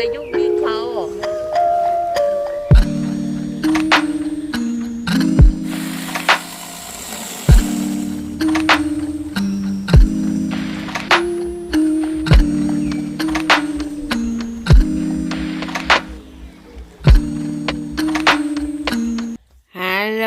ไปยุ่งยิงเขาฮัลโหล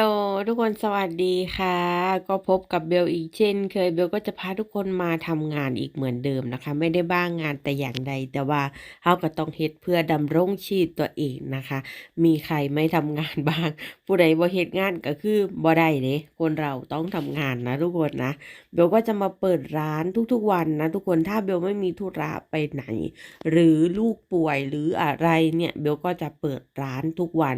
ทุกคนสวัสดีค่ะ ก็พบกับเบลอีกเช่น เคยเบลก็จะพาทุกคนมาทำงานอีกเหมือนเดิมนะคะ ไม่ได้บ้างงานแต่อย่างใด แต่ว่าเราก็ต้องเฮ็ดเพื่อดำรงชีพตัวเองนะคะ มีใครไม่ทำงานบ้าง ผู้ใดบ่เฮ็ดงานก็คือบ่ได้เด้คนเราต้องทำงานนะทุกคนนะเบลก็จะมาเปิดร้านทุกๆวันนะทุกคนถ้าเบลไม่มีธุระไปไหน หรือลูกป่วยหรืออะไรเนี่ยเบลก็จะเปิดร้านทุกวัน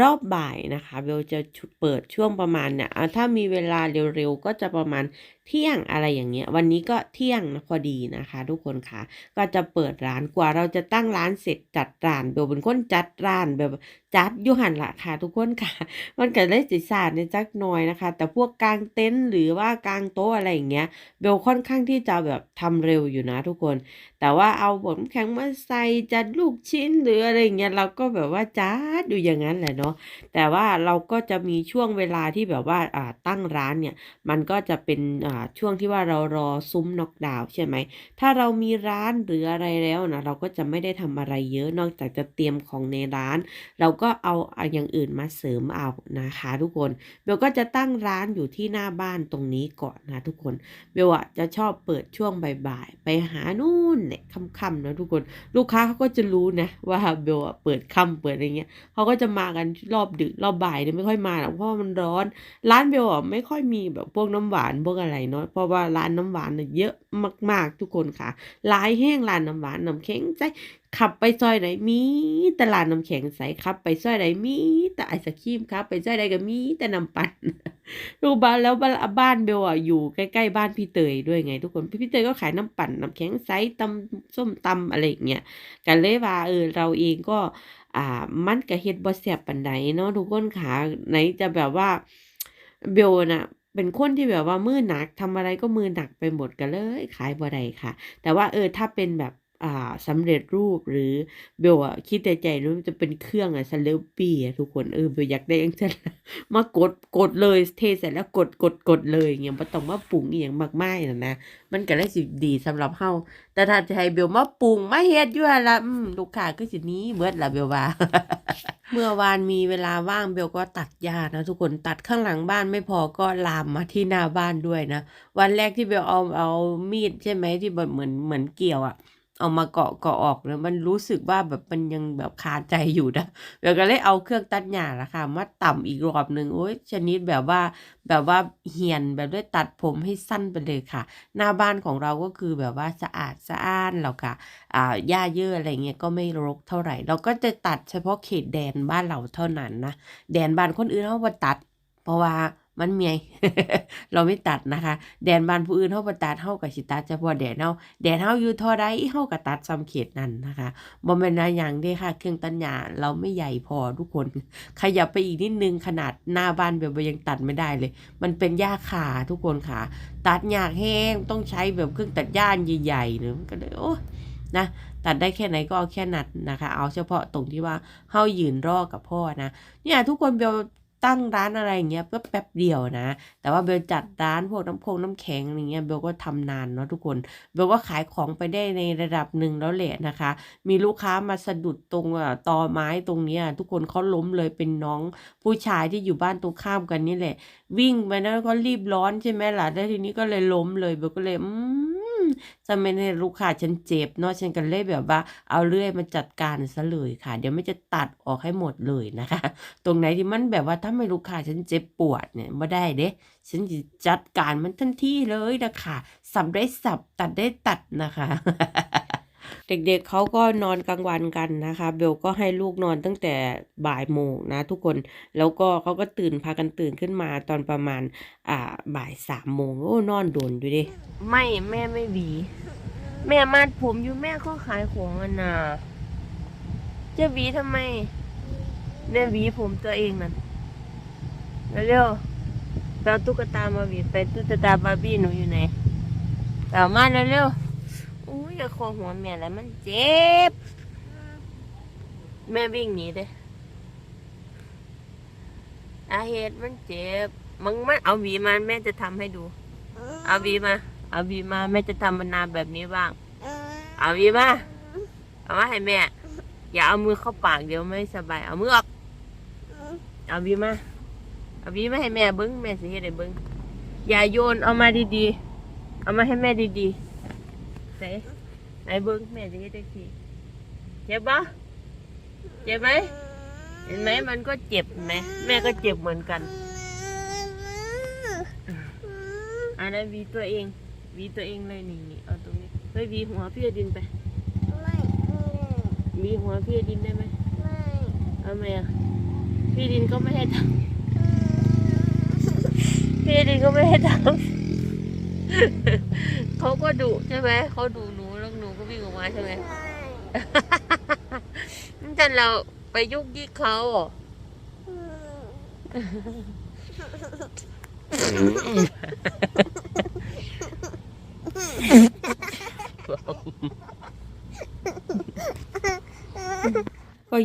รอบบ่ายนะคะเบลจะเปิดช่วงประมาณเนี่ยถ้ามีเวลาเร็วๆ ก็จะประมาณเที่ยงอะไรอย่างเงี้ย วันนี้ก็เที่ยงนะพอดีนะคะ ทุกคนค่ะ ก็จะเปิดร้านกว่าเราจะตั้งร้านเสร็จจัดร้านเบลเป็นคนจัดร้านแบบจัดยุหันละค่ะ ทุกคนค่ะ มันก็ได้สิตศาสานในจักหน่อยนะคะ แต่พวกกลางเต็นท์หรือว่ากลางโต๊ะอะไรอย่างเงี้ยเบลค่อนข้างที่จะแบบทำเร็วอยู่นะ ทุกคน แต่ว่าเอาบทน้ำแข็งมาใส่จัดลูกชิ้นหรืออะไรอย่างเงี้ยเราก็แบบว่าจัดอยู่อย่างนั้นแหละเนาะแต่ว่าเราก็จะมีช่วงเวลาที่แบบว่าตั้งร้านเนี่ย มันก็จะเป็นช่วงที่ว่าเรารอซุ้มน็อกดาวใช่ไหม ถ้าเรามีร้านหรืออะไรแล้วนะเราก็จะไม่ได้ทำอะไรเยอะนอกจากจะเตรียมของในร้าน เราก็เอาอาอย่างอื่นมาเสริมเอานะคะทุกคนเบลก็จะตั้งร้านอยู่ที่หน้าบ้านตรงนี้ก่อนนะทุกคนเบลอะจะชอบเปิดช่วงบ่ายๆไปหานู่นเนี่ยค่ำๆนะทุกคน ลูกค้าเขาก็จะรู้นะว่าเบลเปิดค่ำเปิดอะไรเงี้ยเขาก็จะมากันรอบดึกรอบบ่ายเนี่ยไม่ค่อยมาหรอกเพราะมันร้อน ร้านเบลอะไม่ค่อยมีแบบพวกน้ำหวานพวกอะไรเนาะเพราะว่าร้านน้ำหวานเนี่ยเยอะมาก ๆ ทุกคนค่ะหลายแห้งร้านน้ำหวานน้ำแข็งใจขับไปซอยไหนมีแต่ร้านน้ำแข็งใสขับ ไปซอยไหนมีแต่ไอศครีมครับ ไปซอยไหนก็มีแต่น้ำปั่นรูบ้านแล้วบ้านเบลอะอยู่ใกล้ๆบ้านพี่เตยด้วยไง ทุกคนพี่เตยก็ขายน้ำปั่นน้ำแข็งใสตำส้มตำอะไรอย่างเงี้ยกันเลยว่าเออเราเองก็ อ่ามันก็เฮ็ดบ่แซ่บปานใดเนาะทุกคนค่ะไหนจะแบบว่าเบลน่ะ เป็นคนที่แบบว่ามือหนักทำอะไรก็มือหนักไปหมดกันเลยขายบ่ได้ค่ะ แต่ว่าเออถ้าเป็นแบบ สำเร็จรูปหรือเบลอะคิดในใจว่ามันจะเป็นเครื่องอะสเลปี้อะทุกคนเออเบลอยากได้จังซั่นมากดกดเลยเทเสร็จแล้วกดกดกดเลยอย่างเงี้ยบ่ต้องมาปรุงอีหยังมากมายน่ะนะมันก็เลยสิดีสำหรับเฮาแต่ถ้าจะให้เบลมาปรุงมาเฮ็ดอยู่หั่นล่ะอืมลูกค้าก็สินี้เบิดละเบลว่า เมื่อวานมีเวลาว่างเบลก็ตัดหญ้านะทุกคนตัดข้างหลังบ้านไม่พอก็ลามมาที่หน้าบ้านด้วยนะวันแรกที่เบลเอาเอามีดใช่ไหมที่แบบเหมือนเหมือนเกี่ยวอะ เอามาเกาะเกาะออกแล้วมันรู้สึกว่าแบบมันยังแบบคาใจอยู่นะเบลก็เลยเอาเครื่องตัดหญ้าละค่ะมาต่ำอีกรอบหนึ่งโอ้ยชนิดแบบว่าแบบว่าเหี่ยนแบบด้วยตัดผมให้สั้นไปเลยค่ะ หน้าบ้านของเราก็คือแบบว่าสะอาดสะอ้านแล้วค่ะอ่าหญ้าเยอะอะไรเงี้ยก็ไม่รกเท่าไหร่ เราก็จะตัดเฉพาะเขตแดนบ้านเราเท่านั้นนะแดนบ้านคนอื่นเขาบ่าตัด เพราะว่า มันเมียเราไม่ตัดนะคะ แดนบ้านผู้อื่นเขาบ่ตัดเฮาก็สิตัดเฉพาะแดนเฮาแดนเฮาอยู่เท่าใดเฮาก็ตัดซ้ำเขตนั้นนะคะบ่แม่นว่ายังเด้ค่ะ เครื่องตัดหญ้าเราไม่ใหญ่พอทุกคน ขยับไปอีกนิดนึงขนาดหน้าบ้านแบบยังตัดไม่ได้เลย มันเป็นหญ้าคาทุกคนค่ะ ตัดยากแห้งต้องใช้แบบเครื่องตัดหญ้าใหญ่ๆเนอะมันก็เลยโอ้นะตัดได้แค่ไหนก็เอาแค่นั้นนะคะ เอาเฉพาะตรงที่ว่าเฮายืนรอกับพ่อนะเนี่ยทุกคนเบล ตั้งร้านอะไรอย่างเงี้ยแป๊บแป๊บเดียวนะ แต่ว่าเบลจัดร้านพวกน้ำพงน้ำแข็งอะไรเงี้ยเบลก็ทำนานเนาะทุกคนเบลก็ขายของไปได้ในระดับหนึ่งแล้วแหละนะคะ มีลูกค้ามาสะดุดตรงอะตอไม้ตรงเนี้ยทุกคนเขาล้มเลยเป็นน้องผู้ชายที่อยู่บ้านตรงข้ามกันนี่แหละ วิ่งไปแล้วก็รีบร้อนใช่ไหมล่ะแล้วทีนี้ก็เลยล้มเลยเบลก็เลยอืม จะไม่ให้ลูกค้าฉันเจ็บเนาะฉันก็เลยแบบว่า เอาเลื่อยมาจัดการซะเลยค่ะ เดี๋ยวไม่จะตัดออกให้หมดเลยนะคะ ตรงไหนที่มันแบบว่าถ้าไม่ลูกค้าฉันเจ็บปวดเนี่ยไม่ได้เด้ฉันจะจัดการมันทันทีเลยนะคะสับได้สับตัดได้ตัดนะคะ เด็กๆเขาก็นอนกลางวันกันนะคะ เบลก็ให้ลูกนอนตั้งแต่บ่ายโมงนะทุกคน แล้วก็เขาก็ตื่นพากันตื่นขึ้นมาตอนประมาณอ่าบ่ายสามโมงโอ้นอนโดนดูดิ ไม่แม่ไม่หวีแม่มาดผมอยู่แม่ก็ขายของอะนะจะหวีทำไมแม่หวีผมตัวเองนั่นเร็วๆไปเอาตุ๊กตามาหวีไปตุ๊กตาบาร์บี้หนูอยู่ไหนเอามาเร็วๆ อุ้ยอย่าคอหัวแม่แล้วมันเจ็บ แม่วิ่งหนีเด้อาเหตุมันเจ็บมึงมาเอาหวีมาแม่จะทำให้ดู เอาหวีมา เอาหวีมาแม่จะทำมันนาแบบนี้บ้าง เอาหวีมา เอามาให้แม่ อย่าเอามือเข้าปากเดี๋ยวไม่สบาย เอามือออก เอาหวีมา เอาหวีมาให้แม่เบิ้งแม่สิเฮ็ดให้เบิ้งอย่าโยนเอามาดีๆ เอามาให้แม่ดีๆ ไหนไหนเบิ้งแม่สิเฮ็ดจังซี่เจ็บปะเจ็บไหมเห็นไหมมันก็เจ็บไหมแม่ก็เจ็บเหมือนกันอันนั้นวีตัวเองวีตัวเองเลยนี่เอาตรงนี้เฮ้ยวีหัวพี่อดินไปหวีหัวพี่อดินได้ไหมไม่เอาไหมอะพี่ดินก็ไม่ให้ทำพี่ดินก็ไม่ให้ทำ เขาก็ดุใช่ไหมเขาดุหนูแล้วหนูก็วิ่งออกมาใช่ไหมนั่นแต่เราไปยุกยิกเขาเหรอก็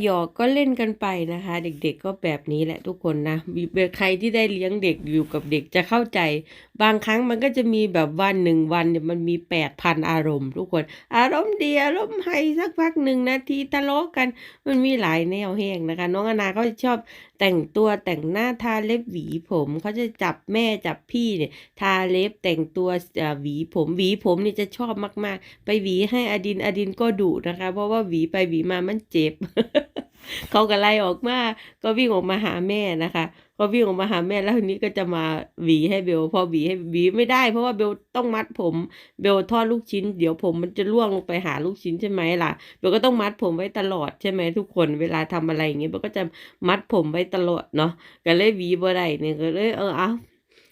หยอกก็เล่นกันไปนะคะ เด็กๆก็แบบนี้แหละทุกคนนะมีใครที่ได้เลี้ยงเด็กอยู่กับเด็กจะเข้าใจ บางครั้งมันก็จะมีแบบวันหนึ่งวันเนี่ยมันมีแปดพันอารมณ์ ทุกคน อารมณ์ดีอารมณ์ไฮสักพักหนึ่งนาทีทะเลาะกันมันมีหลายแนวแห้งนะคะ น้องอนาเขาชอบแต่งตัวแต่งหน้าทาเล็บหวีผมเขาจะจับแม่จับพี่เนี่ยทาเล็บแต่งตัวอ่อหวีผมหวีผมนี่จะชอบมากๆ ไปหวีให้อดินอดินก็ดุนะคะ เพราะว่าหวีไปหวีมามันเจ็บเขาก็ไล่ออกมาก็วิ่งออกมาหาแม่นะคะ ก็วิ่งออกมาหาแม่แล้วทีนี้ก็จะมาหวีให้เบลพอหวีให้หวีไม่ได้ เพราะว่าเบลต้องมัดผม เบลทอดลูกชิ้น เดี๋ยวผมมันจะล่วงลงไปหาลูกชิ้นใช่ไหมล่ะเบลก็ต้องมัดผมไว้ตลอดใช่ไหมทุกคนเวลาทำอะไรอย่างเงี้ยเบลก็จะมัดผมไว้ตลอดเนาะก็เลยหวีบ่ได้เนี่ยก็เลยเออเอา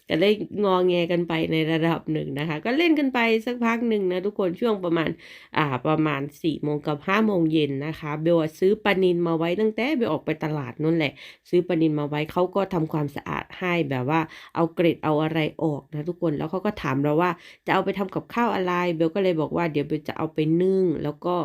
ก็เลยงอแงกันไปในระดับหนึ่งนะคะ ก็เล่นกันไปสักพักหนึ่งนะทุกคนช่วงประมาณอ่าประมาณสี่โมงกับห้าโมงเย็นนะคะเบลซื้อปลานินมาไว้ตั้งแต่เบลออกไปตลาดนั่นแหละ ซื้อปลานินมาไว้เขาก็ทำความสะอาดให้แบบว่าเอาเกร็ดเอาอะไรออกนะทุกคนแล้วเขาก็ถามเราว่าจะเอาไปทำกับข้าวอะไร เบลก็เลยบอกว่าเดี๋ยวเบลจะเอาไปนึ่งแล้วก็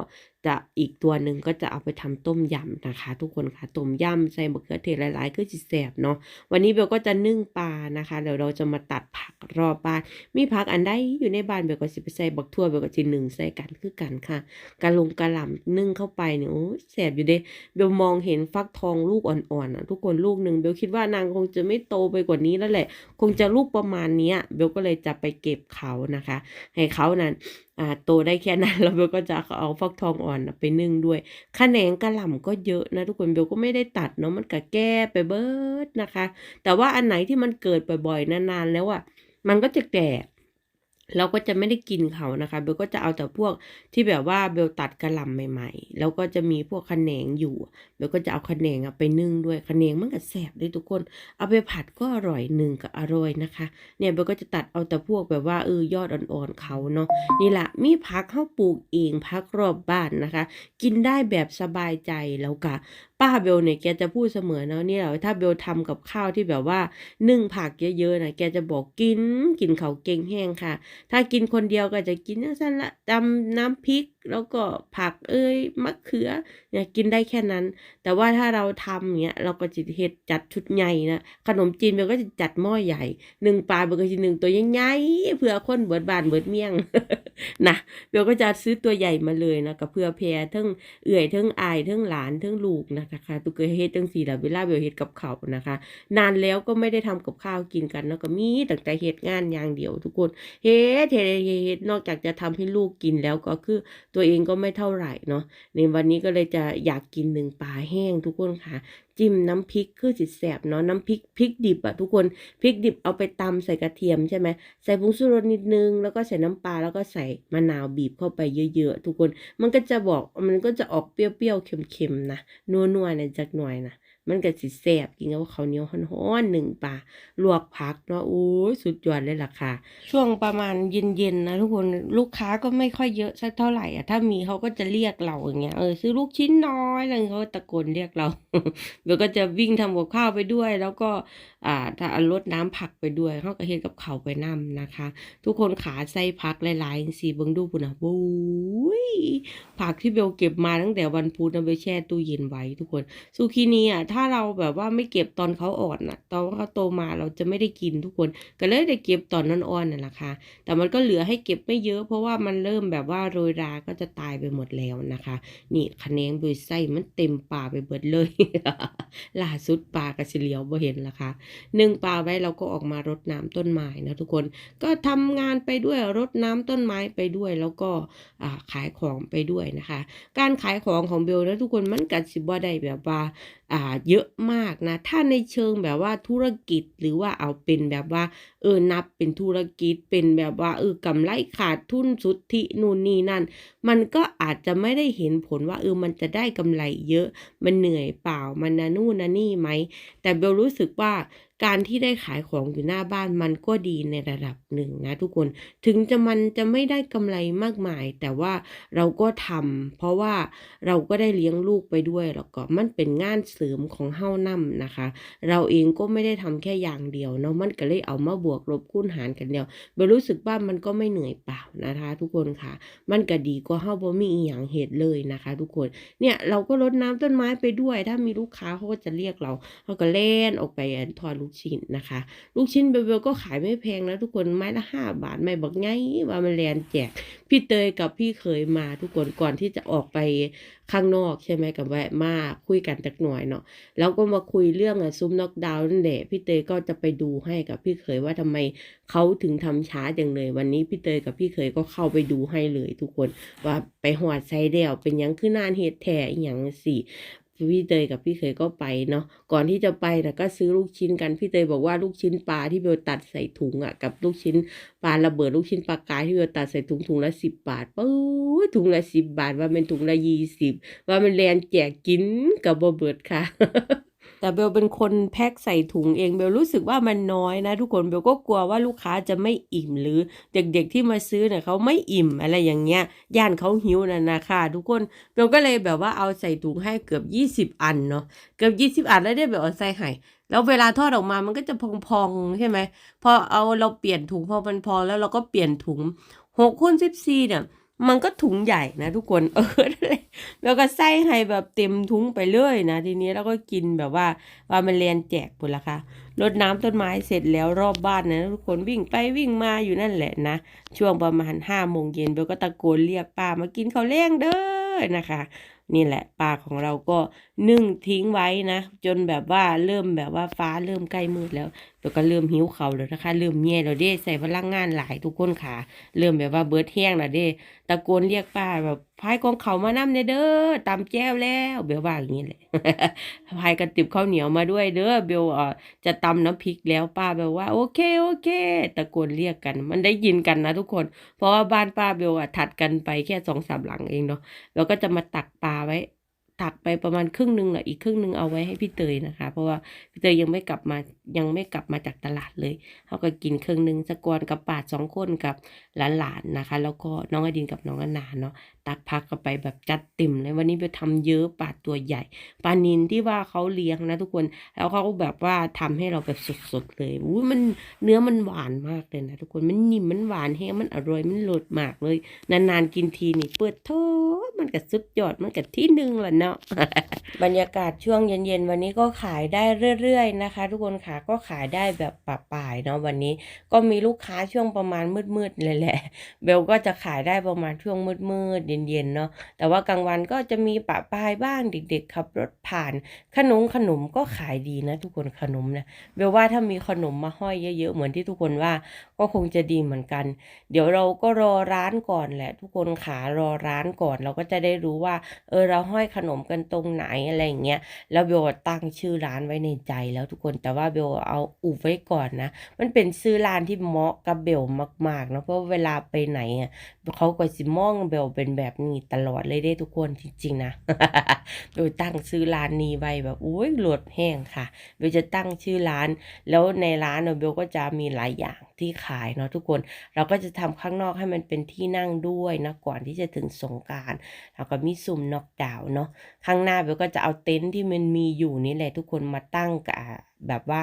จะอีกตัวหนึ่งก็จะเอาไปทำต้มยำนะคะ ทุกคนค่ะต้มยำใส่มะเขือเทศหลายๆก็จะแสบเนาะวันนี้เบลก็จะนึ่งปลานะคะเดี๋ยวเราจะมาตัดผักรอบบ้านมีผักอันใดอยู่ในบ้านเบลก็สิไปใส่บักทั่วเบลก็จะนึ่งใส่กันคือกันค่ะกระลงกระหล่ำนึ่งเข้าไปเนี่ยโอ้แสบอยู่เด้เบลมองเห็นฟักทองลูกอ่อนๆอะทุกคนลูกหนึ่งเบลคิดว่านางคงจะไม่โตไปกว่านี้แล้วแหละ คงจะลูกประมาณเนี้ยเบลก็เลยจะไปเก็บเขานะคะ ให้เขานั้น โตได้แค่นั้นแล้วเบลก็จะเอาฟักทองอ่อนไปนึ่งด้วยขแขนงกระหล่ำก็เยอะนะทุกคนเบลก็ไม่ได้ตัดเนาะมันก็แก้ไปเบิดนะคะ แต่ว่าอันไหนที่มันเกิดบ่อยๆนานๆแล้วอะมันก็จะแก่ เราก็จะไม่ได้กินเขานะคะเบลก็จะเอาแต่พวกที่แบบว่าเบลตัดกระหล่ำใหม่ๆ แล้วก็จะมีพวกขะแขนงอยู่เบลก็จะเอาขะแขนงอะไปนึ่งด้วยขะแขนงมันก็แสบด้วยทุกคน เอาไปผัดก็อร่อยหนึ่งก็อร่อยนะคะ เนี่ยเบลก็จะตัดเอาแต่พวกแบบว่าเออยอดอ่อนๆเขาเนาะนี่แหละมีพักเข้าปลูกเองพักรอบบ้านนะคะ กินได้แบบสบายใจแล้วกะป้าเบลเนี่ยแกจะพูดเสมอเนาะเนี่ยถ้าเบลทำกับข้าวที่แบบว่านึ่งผักเยอะๆนะแกจะบอกกินกินเขาเก่งแห้งค่ะถ้ากินคนเดียวก็จะกินนั่นละจำน้ำพริก แล้วก็ผักเอ้ยมะเขือเนี่ยกินได้แค่นั้น แต่ว่าถ้าเราทำอย่างเงี้ยเราก็จะเฮ็ดจัดชุดใหญ่นะขนมจีนเบลก็จะจัดหม้อใหญ่หนึ่งปลาเบลก็จะหนึ่งตัวใหญ่ๆเพื่อคนเบิดบานเบิดเมี่ยงนะเบลก็จะซื้อตัวใหญ่มาเลยนะกับเพื่อแพรทั้งเอื่อยทั้งอายทั้งหลานทั้งลูกนะคะตุกเคยเฮ็ดจังสี่ละเวลาเบลเฮ็ดกับเขานะคะ นานแล้วก็ไม่ได้ทำกับข้าวกินกันเนาะก็มีตั้งแต่เฮ็ดงานอย่างเดียวทุกคนเฮ็ดเฮ็ดเฮ็ดนอกจากจะทำให้ลูกกินแล้วก็คือตัวเองก็ไม่เท่าไหร่เนาะในวันนี้ก็เลยจะอยากกินหนึ่งปลาแห้งทุกคนค่ะ จิ้มน้ำพริกคือสิแสบเนาะน้ำพริกพริกดิบอะทุกคนพริกดิบเอาไปตำใส่กระเทียมใช่ไหมใส่ผงชูรสนิดนึง แล้วก็ใส่น้ำปลาแล้วก็ใส่มะนาวบีบเข้าไปเยอะๆทุกคน มันก็จะบอกมันก็จะออกเปรี้ยวๆเค็มๆนะนัวๆเนี่ยจักหน่อยนะ มันก็สิแสบกินกับข้าวเหนียวห้อนๆหนึ่งปลาลวกผักเนาะโอ้ยสุดยอดเลยล่ะค่ะ ช่วงประมาณเย็นๆนะทุกคนลูกค้าก็ไม่ค่อยเยอะสักเท่าไหร่อะถ้ามีเขาก็จะเรียกเราอย่างเงี้ยเออซื้อลูกชิ้นน้อยอะไรเขาตะโกนเรียกเราเบลก็จะวิ่งทำกับข้าวไปด้วย แล้วก็อ่าถ้ารดน้ำผักไปด้วยเขาก็เฮ็ดกับเขาไปนํนะคะ ทุกคนขาใส่ผักหลายๆสีเบิ่งดูพุ่นนะบุ้ยผักที่เบลเก็บมาตั้งแต่วันพุธนะเบลแช่ตู้เย็นไว้ทุกคนซูกินีอะถ้าเราแบบว่าไม่เก็บตอนเขาอ่อนน่ะตอนเขาโตมาเราจะไม่ได้กินทุกคน ก็เลยได้เก็บตอนนั้นอ่อนน่ะนะคะ แต่มันก็เหลือให้เก็บไม่เยอะเพราะว่ามันเริ่มแบบว่าโรยราก็จะตายไปหมดแล้วนะคะ นี่คะแนนโดยไส้มันเต็มป่าไปเบิดเลยล่าสุดปลากระสิเหลียวบ่เห็นละค่ะหนึ่งปลาไว้เราก็ออกมารดน้ำต้นไม้นะทุกคนก็ทำงานไปด้วยรดน้ำต้นไม้ไปด้วยแล้วก็ขายของไปด้วยนะคะ การขายของของเบลนะทุกคนมันกัดสิบ่ได้แบบว่า เยอะมากนะ ถ้าในเชิงแบบว่าธุรกิจหรือว่าเอาเป็นแบบว่า เออนับเป็นธุรกิจเป็นแบบว่าเออกำไรขาดทุนสุทธินู่นนี่นั่น มันก็อาจจะไม่ได้เห็นผลว่าเออมันจะได้กำไรเยอะ มันเหนื่อยเปล่ามันนะนู่นนะนี่ไหม แต่เบลรู้สึกว่า การที่ได้ขายของอยู่หน้าบ้านมันก็ดีในระดับหนึ่งนะทุกคนถึงจะมันจะไม่ได้กำไรมากมาย แต่ว่าเราก็ทำเพราะว่าเราก็ได้เลี้ยงลูกไปด้วยแล้วก็มันเป็นงานเสริมของเฮ้านํนะคะ เราเองก็ไม่ได้ทำแค่อย่างเดียวเนาะมันก็เลยเอามาบวกลบคูณหารกันเดียวเบลรู้สึกว่ามันก็ไม่เหนื่อยเปล่านะคะ ทุกคนค่ะ มันก็ดีกว่าเฮ้าบ่มีอีหยังเหตุเลยนะคะ ทุกคนเนี่ยเราก็รดน้ำต้นไม้ไปด้วย ถ้ามีลูกค้าเขาก็จะเรียกเราเราก็เล่นออกไปทอดลูชิ้นนะคะ ลูกชิ้นเบลๆก็ขายไม่แพงนะทุกคนไม้ละห้าบาทไม่บักไงว่ามันแลนแจก พี่เตยกับพี่เคยมาทุกคนก่อนที่จะออกไปข้างนอกใช่ไหมกับแวะมาคุยกันจักหน่อยเนาะแล้วก็มาคุยเรื่องอะซุ้มน็อกดาวน์นั่นแหละพี่เตยก็จะไปดูให้กับพี่เคยว่าทำไมเขาถึงทำช้าจังเลย วันนี้พี่เตยกับพี่เคยก็เข้าไปดูให้เลยทุกคนว่าไปหอดไซเดลเป็นยังคือนานเหตุแท้อหยังสิ พี่เตยกับพี่เคยก็ไปเนาะก่อนที่จะไปนะก็ซื้อลูกชิ้นกันพี่เตยบอกว่าลูกชิ้นปลาที่เบลตัดใส่ถุงอะกับลูกชิ้นปลาระเบิดลูกชิ้นปลากายที่เบลตัดใส่ถุงถุงละสิบบาทปุ๊บถุงละสิบบาทว่าเป็นถุงละยี่สิบว่ามันแลนแจกกินกับบเบิดค่ะ แต่เบลเป็นคนแพ็คใส่ถุงเองเบลรู้สึกว่ามันน้อยนะ ทุกคนเบลก็กลัวว่าลูกค้าจะไม่อิ่มหรือเด็กๆที่มาซื้อเนี่ยเขาไม่อิ่มอะไรอย่างเงี้ยย่านเขาหิวน่ะนะคะทุกคนเบลก็เลยแบบว่าเอาใส่ถุงให้เกือบยี่สิบอันเนาะเกือบยี่สิบอันแล้วได้แบบเอาใส่ให้แล้วเวลาทอดออกมามันก็จะพองๆใช่ไหมพอเอาเราเปลี่ยนถุงพอมันพอแล้วเราก็เปลี่ยนถุงหกคูณสิบสี่เนี่ย มันก็ถุงใหญ่นะทุกคนเออและแล้วก็ใส่ให้แบบเต็มถุงไปเลยนะทีนี้แล้วก็กินแบบว่าว่ามันเรียนแจกหมดละค่ะรดน้ำต้นไม้เสร็จแล้วรอบบ้านนะทุกคนวิ่งไปวิ่งมาอยู่นั่นแหละนะ ช่วงประมาณห้าโมงเย็นเบลก็ตะโกนเรียกป้ามากินข้าวแล้งเด้อนะคะ นี่แหละปลาของเราก็ นึ่งทิ้งไว้นะ จนแบบว่าเริ่มแบบว่าฟ้าเริ่มใกล้มืดแล้วเดี๋ยวก็เริ่มหิวเขาแล้วนะคะ เริ่มแย่แล้วเด้ใส่พลังงานหลายทุกคนค่ะ เริ่มแบบว่าเบิร์ดแห้งแล้วเด้ตะโกนเรียกป้าแบบพายกองเขามานำเนเด้อตำแจ้วแล้วเบลว่าอย่างนี้แหละพายกระติบข้าวเหนียวมาด้วยเด้อเบลเอ่อจะตำน้ำพริกแล้วป้าแบบว่า โอเคโอเค ตะโกนเรียกกัน มันได้ยินกันนะทุกคน เพราะว่าบ้านป้าเบลอะถัดกันไปแค่สองสามหลังเองเนาะแล้วก็จะมาตักปลาไว้ ตักไปประมาณครึ่งหนึ่งแหละอีกครึ่งหนึ่งเอาไว้ให้พี่เตยนะคะ เพราะว่าพี่เตยยังไม่กลับมายังไม่กลับมาจากตลาดเลยเขาก็กินครึ่งหนึ่งสกอนกับปาดสองคนกับหลานๆนะคะ แล้วก็น้องอดินกับน้องอนาเนาะ ตักพักกันไปแบบจัดเต็มเลยวันนี้ไปทำเยอะปลาตัวใหญ่ปลานินที่ว่าเขาเลี้ยงนะทุกคนแล้วเขาก็แบบว่าทำให้เราแบบสดๆเลยอุ้ยมันเนื้อมันหวานมากเลยนะทุกคนมันนิ่มมันหวานแห้งมันอร่อยมันโลดมากเลย นานๆกินทีนี่เปิดโทษมันก็สุดยอดมันก็ที่หนึ่งละเนาะบรรยากาศช่วงเย็นๆวันนี้ก็ขายได้เรื่อยๆนะคะ ทุกคนค่ะก็ขายได้แบบปะป่ายเนาะวันนี้ก็มีลูกค้าช่วงประมาณมืดๆเลยแหละเบลก็จะขายได้ประมาณช่วงมืดๆเย็นๆเนาะแต่ว่ากลางวันก็จะมีปะปายบ้างเด็กๆขับรถผ่าน ขนมขนมก็ขายดีนะ ทุกคนขนมนะเบลว่าถ้ามีขนมมาห้อยเยอะๆเหมือนที่ทุกคนว่าก็คงจะดีเหมือนกัน เดี๋ยวเราก็รอร้านก่อนแหละ ทุกคนขารอร้านก่อนเราก็จะได้รู้ว่า เออเราห้อยขนมกันตรงไหนอะไรอย่างเงี้ยแล้วเบลตั้งชื่อร้านไว้ในใจแล้วทุกคนแต่ว่าเบลเอาอุบไว้ก่อนนะ มันเป็นชื่อร้านที่เหมาะกับเบลมากๆนะเพราะเวลาไปไหนอะเขาก็สิมองเบลเป็นแบบแบบนี้ตลอดเลยเด้ทุกคนจริงๆนะ โดยตั้งชื่อร้านนี้ไว้แบบอุ้ยหลดแห้งค่ะเบลจะตั้งชื่อร้าน แล้วในร้านเนอะเบลก็จะมีหลายอย่างที่ขายเนาะทุกคน เราก็จะทำข้างนอกให้มันเป็นที่นั่งด้วยนะก่อนที่จะถึงสงการแล้วก็มีซุ่มนอกดาวเนาะข้างหน้าเบลก็จะเอาเต็นท์ที่มันมีอยู่นี่แหละทุกคนมาตั้งกับ แบบว่า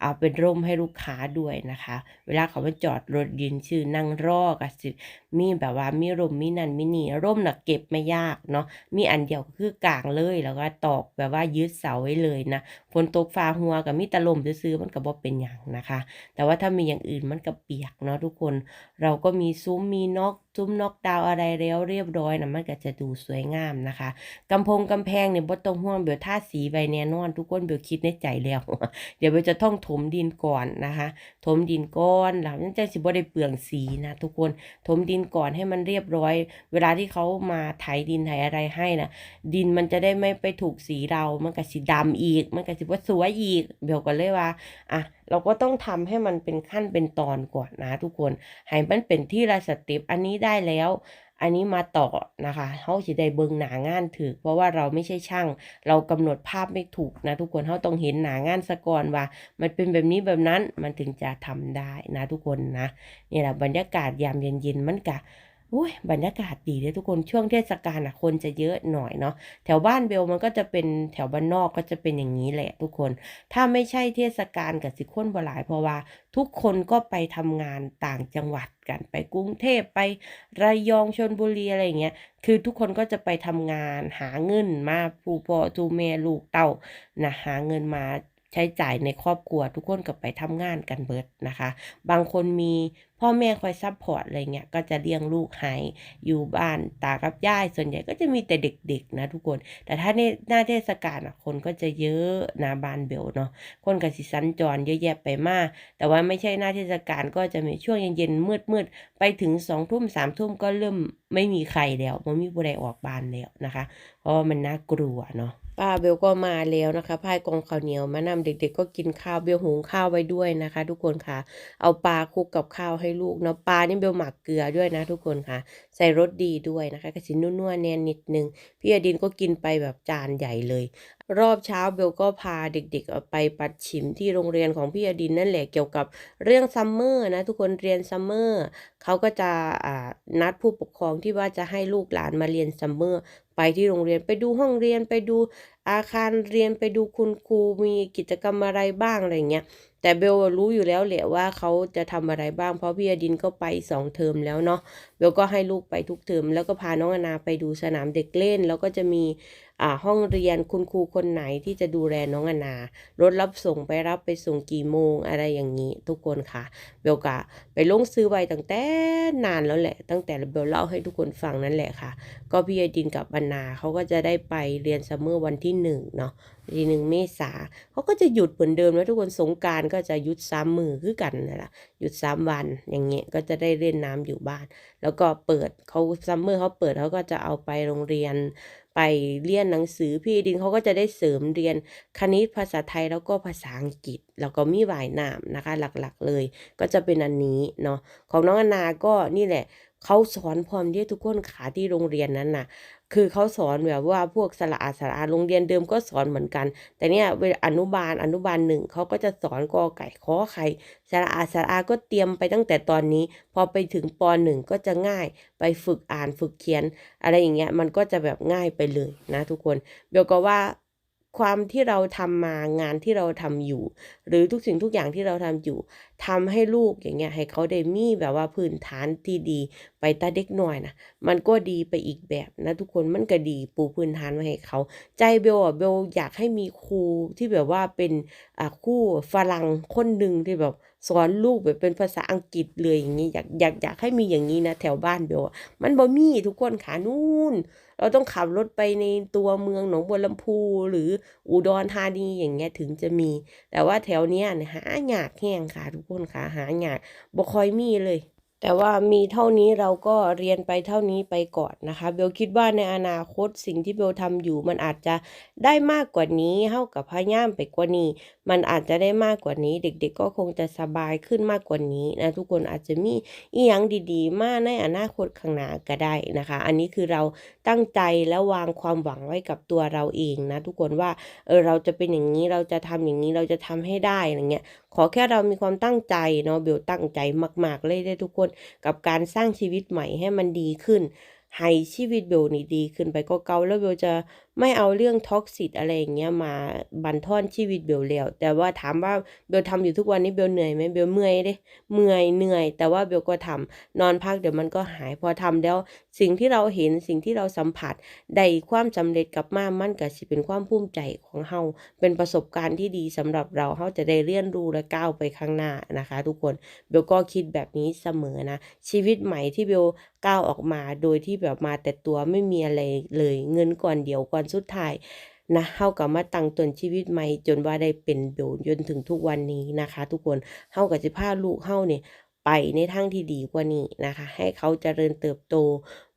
เอาเป็นร่มให้ลูกค้าด้วยนะคะ เวลาเขามาจอดรถยืนชื่อนั่งรอกับสิมีแบบว่ามีร่มมีนันมีนี่ร่มน่ะเก็บไม่ยากเนาะมีอันเดียวคือกลางเลยแล้วก็ตอกแบบว่ายึดเสาไว้เลยนะฝนตกฟ้าหัวกับมีตะลมซื้อๆมันก็บ่เป็นอย่างนะคะ แต่ว่าถ้ามีอย่างอื่นมันก็เปียกเนาะทุกคน เราก็มีซุ้มมีนอก ซุ้มนกดาวอะไรแล้วเรียบร้อยนะมันก็จะดูสวยงามนะคะกำพงกำแพงเนี่ยบ่ต้องห่วงเบลท่าสีไว้แน่นอนทุกคนเบลคิดในใจแล้ว เดี๋ยวเบลจะต้องถมดินก่อนนะคะ ถมดินก้อนหลังจากสิบ่ได้เปลืองสีนะทุกคนถมดินก่อนให้มันเรียบร้อย เวลาที่เขามาไถดินไถอะไรให้นะดินมันจะได้ไม่ไปถูกสีเรามันก็สีดำอีก มันก็สิว่สวยอีกเบลก็เลยว่าอะ เราก็ต้องทำให้มันเป็นขั้นเป็นตอนก่อนนะทุกคนให้มันเป็นที่ละสเต็ปอันนี้ได้แล้ว อันนี้มาต่อนะคะเขาสิได้เบิงหนางานถือเพราะว่าเราไม่ใช่ช่าง เรากำหนดภาพไม่ถูกนะทุกคนเขาต้องเห็นหนางานสะก่อนว่า มันเป็นแบบนี้แบบนั้นมันถึงจะทำได้นะทุกคนนะนี่แหละบรรยากาศยามเย็นๆมันกะ อุ้ยบรรยากาศดีเลยทุกคนช่วงเทศกาลอะคนจะเยอะหน่อยเนาะแถวบ้านเบลมันก็จะเป็นแถวบ้านนอกก็จะเป็นอย่างนี้แหละทุกคน ถ้าไม่ใช่เทศกาลกับสิคนบหลายเพราะว่า ทุกคนก็ไปทำงานต่างจังหวัดกันไปกรุงเทพไประยองชลบุรีอะไรอย่างเงี้ยคือทุกคนก็จะไปทำงานหาเงินมาผูพ่อทูแม่ลูกเต้านะหาเงินมา ใช้จ่ายในครอบครัว ทุกคนก็ไปทำงานกันเบิดนะคะ บางคนมีพ่อแม่คอยซัพพอร์ตอะไรเงี้ยก็จะเลี้ยงลูกให้อยู่บ้านตากับยาย ส่วนใหญ่ก็จะมีแต่เด็กๆนะทุกคน แต่ถ้าในหน้าเทศกาลอะคนก็จะเยอะนะบานเบลเนาะคนกับสิสัญจรเยอะแยะไปมาก แต่ว่าไม่ใช่หน้าเทศกาลก็จะมีช่วงเย็นๆมืดๆไปถึงสองทุ่มสามทุ่มก็เริ่มไม่มีใครแล้วไม่มีผู้ใดออกบานแล้วนะคะ เพราะว่ามันน่ากลัวเนาะ ป้าเบลก็มาแล้วนะคะพายกองข้าวเหนียวมานำเด็ก ๆ ก็กินข้าวเบลหุงข้าวไว้ด้วยนะคะ ทุกคนค่ะ เอาปลาคลุกกับข้าวให้ลูกเนาะปลานี่เบลหมักเกลือด้วยนะ ทุกคนค่ะ ใส่รสดีด้วยนะคะกระสินนัวๆแน่นนิดนึงพี่อดินก็กินไปแบบจานใหญ่เลย รอบเช้าเบลก็พาเด็กๆไปปัดฉิมที่โรงเรียนของพี่อดินนั่นแหละเกี่ยวกับเรื่องซัมเมอร์นะทุกคนเรียนซัมเมอร์เขาก็จะอ่านัดผู้ปกครองที่ว่าจะให้ลูกหลานมาเรียนซัมเมอร์ไปที่โรงเรียนไปดูห้องเรียนไปดู อาคารเรียนไปดูคุณครูมีกิจกรรมอะไรบ้างอะไรเงี้ยแต่เบลรู้อยู่แล้วแหละว่าเขาจะทำอะไรบ้างเพราะพี่อดินก็ไปสองเทอมแล้วเนาะเบลก็ให้ลูกไปทุกเทอมแล้วก็พาน้องอนาไปดูสนามเด็กเล่น แล้วก็จะมีอ่าห้องเรียนคุณครูคนไหนที่จะดูแลน้องอนา รถรับส่งไปรับไปส่งกี่โมงอะไรอย่างนี้ทุกคนค่ะ เบลกะไปลงซื้อไว้ตั้งแต่นานแล้วแหละ ตั้งแต่เบลเล่าให้ทุกคนฟังนั่นแหละค่ะ ก็พี่อดินกับอนาเขาก็จะได้ไปเรียนซัมเมอร์วันที่หนึ่งเนาะวันที่หนึ่งเมษาเขาก็จะหยุดเหมือนเดิมแล้วทุกคนสงการก็จะหยุดสามมือคือกันนั่แหละหยุดสามวันอย่างเงี้ยก็จะได้เล่นน้ำอยู่บ้าน แล้วก็เปิดเขาซัมเมอร์เขาเปิดเขาก็จะเอาไปโรงเรียน ไปเรียนหนังสือพี่ดินเขาก็จะได้เสริมเรียนคณิตภาษาไทยแล้วก็ภาษาอังกฤษ แล้วก็มีว่ายน้ำนะคะ หลักๆเลย ก็จะเป็นอันนี้เนาะของน้องอนาก็นี่แหละเขาสอนพร้อมที่ทุกคนขาที่โรงเรียนนั้นน่ะ คือเขาสอนแบบว่าพวกสระอาสระอาโรงเรียนเดิมก็สอนเหมือนกัน แต่เนี่ยเวลาอนุบาลอนุบาลหนึ่งเขาก็จะสอนกอไก่ขอไข่สระอาสระอาก็เตรียมไปตั้งแต่ตอนนี้ พอไปถึงปหนึ่งก็จะง่ายไปฝึกอ่านฝึกเขียน อะไรอย่างเงี้ยมันก็จะแบบง่ายไปเลยนะทุกคนเบลก็ว่า ความที่เราทำมางานที่เราทำอยู่ หรือทุกสิ่งทุกอย่างที่เราทำอยู่ทำให้ลูกอย่างเงี้ยให้เขาได้มีแบบว่าพื้นฐานที่ดีไปตาเด็กหน่อยนะมันก็ดีไปอีกแบบนะทุกคนมันก็ดีปูพื้นฐานไว้ให้เขาใจเบลอะเบลอยากให้มีครูที่แบบว่าเป็นอ่าคู่ฝรั่งคนหนึ่งที่แบบ สอนลูกแบบเป็นภาษาอังกฤษเลยอย่างนี้อยากอยากอยากให้มีอย่างนี้นะแถวบ้านเบลอะมันบ่มีทุกคนขานู่น เราต้องขับรถไปในตัวเมืองหนองบัวลำพู หรืออุดรธานีอย่างเงี้ยถึงจะมี แต่ว่าแถวเนี้ยเนี่ยหายากแห้งค่ะทุกคนค่ะหายากบ่ค่อยมีเลย แต่ว่ามีเท่านี้เราก็เรียนไปเท่านี้ไปก่อนนะคะเบลคิดว่าในอนาคตสิ่งที่เบลทำอยู่มันอาจจะได้มากกว่านี้เท่ากับพยายามไปกว่านี้ มันอาจจะได้มากกว่านี้ เด็กๆ ก็คงจะสบายขึ้นมากกว่านี้นะทุกคนอาจจะมีอีหยังดีๆ มากในอนาคตข้างหน้าก็ได้นะคะ อันนี้คือเราตั้งใจและวางความหวังไว้กับตัวเราเองนะทุกคนว่าเออเราจะเป็นอย่างนี้เราจะทำอย่างนี้เราจะทำให้ได้อะไรเงี้ย ขอแค่เรามีความตั้งใจเนาะเบลตั้งใจมากๆเลยได้ทุกคนกับการสร้างชีวิตใหม่ให้มันดีขึ้นให้ชีวิตเบลนี่ดีขึ้นไปก็เก่าแล้วเบลจะ ไม่เอาเรื่องท็อกซิตอะไรอย่างเงี้ยมาบั่นทอนชีวิตเบลแล้วแต่ว่าถามว่าเบลทำอยู่ทุกวันนี้เบลเหนื่อยไหมเบลเมื่อยเด้เมื่อยเหนื่อย แต่ว่าเบลก็ทำนอนพักเดี๋ยวมันก็หายพอทำแล้ว สิ่งที่เราเห็นสิ่งที่เราสัมผัสได้ความสำเร็จกลับมามันก็สิเป็นความภูมิใจของเฮาเป็นประสบการณ์ที่ดีสำหรับเราเฮาจะได้เรียนรู้และก้าวไปข้างหน้านะคะ ทุกคนเบลก็คิดแบบนี้เสมอนะชีวิตใหม่ที่เบลก้าวออกมาโดยที่แบบมาแต่ตัวไม่มีอะไรเลยเงินก่อนเดียวก่อนสุดท้ายนะเฮากับมาตั้งตนชีวิตใหม่จนว่าได้เป็นเบลจนถึงทุกวันนี้นะคะ ทุกคนเฮากับจะพาลูกเฮาเนี่ยไปในทางที่ดีกว่านี้นะคะ ให้เขาเจริญเติบโต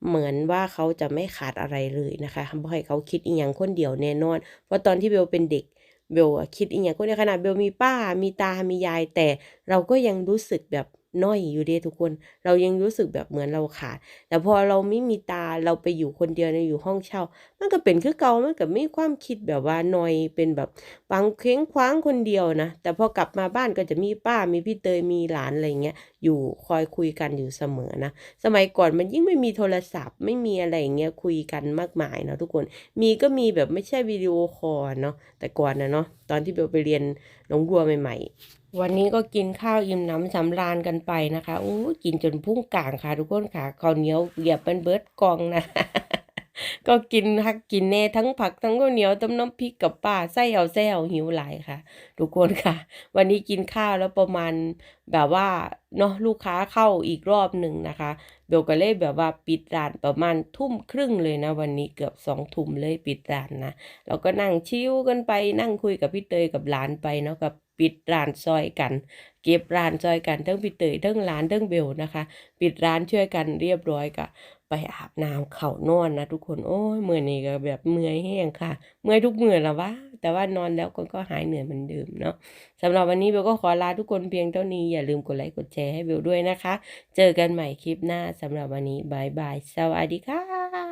เหมือนว่าเขาจะไม่ขาดอะไรเลยนะคะบ่ให้เขาคิดอีหยังคนเดียวแน่นอน เพราะตอนที่เบลเป็นเด็กเบลคิดอีกอย่างก็ในขนาดเบลมีป้ามีตา มียายแต่เราก็ยังรู้สึกแบบ น้อยอยู่เด้ทุกคน เรายังรู้สึกแบบเหมือนเราขาด แต่พอเราไม่มีตาเราไปอยู่คนเดียวในอยู่ห้องเช่า มันก็เป็นคือเก่ามันก็มีความคิดแบบว่าน้อยเป็นแบบฟังเคว้งคว้างคนเดียวนะ แต่พอกลับมาบ้านก็จะมีป้ามีพี่เตยมีหลานอะไรเงี้ยอยู่คอยคุยกันอยู่เสมอนะ สมัยก่อนมันยิ่งไม่มีโทรศัพท์ ไม่มีอะไรเงี้ยคุยกันมากมายเนาะทุกคน มีก็มีแบบไม่ใช่วิดีโอคอลเนาะแต่ก่อนนะเนาะตอนที่เบลไปเรียนหนองบัวใหม่ ๆ วันนี้ก็กินข้าวอิ่มน้ำสำราญกันไปนะคะอู้กินจนพุ่งกลางค่ะ ทุกคนค่ะข้าวเหนียวเหยียบเป็นเบิร์ดกองนะ ก็กินฮักกินแน่ทั้งผักทั้งข้าวเหนียวต้มน้ำพริกกับป้าไส้เอาแซวหิวหลายค่ะ ทุกคนค่ะ วันนี้กินข้าวแล้วประมาณแบบว่าเนาะลูกค้าเข้าอีกรอบหนึ่งนะคะเบลก็เลยแบบว่าปิดร้านประมาณทุ่มครึ่งเลยนะ วันนี้เกือบสองทุ่มเลยปิดร้านนะเราก็นั่งชิวกันไปนั่งคุยกับพี่เตยกับหลานไปเนาะกับ ปิดร้านซอยกัน เก็บร้านซอยกันทั้งพี่เตยทั้งหลานทั้งเบลนะคะ ปิดร้านช่วยกันเรียบร้อยก็ไปอาบน้ำเข่านอนนะทุกคนโอ้ยเมื่อนี้ก็แบบเมื่อยแห้งค่ะ เมื่อยทุกเมื่อและวะแต่ว่านอนแล้วก็ก็หายเหนื่อยเหมือนเดิมเนาะสำหรับวันนี้เบลก็ขอลาทุกคนเพียงเท่านี้อย่าลืมกดไลค์กดแชร์ให้เบลด้วยนะคะ เจอกันใหม่คลิปหน้าสำหรับวันนี้บายบายสวัสดีค่ะ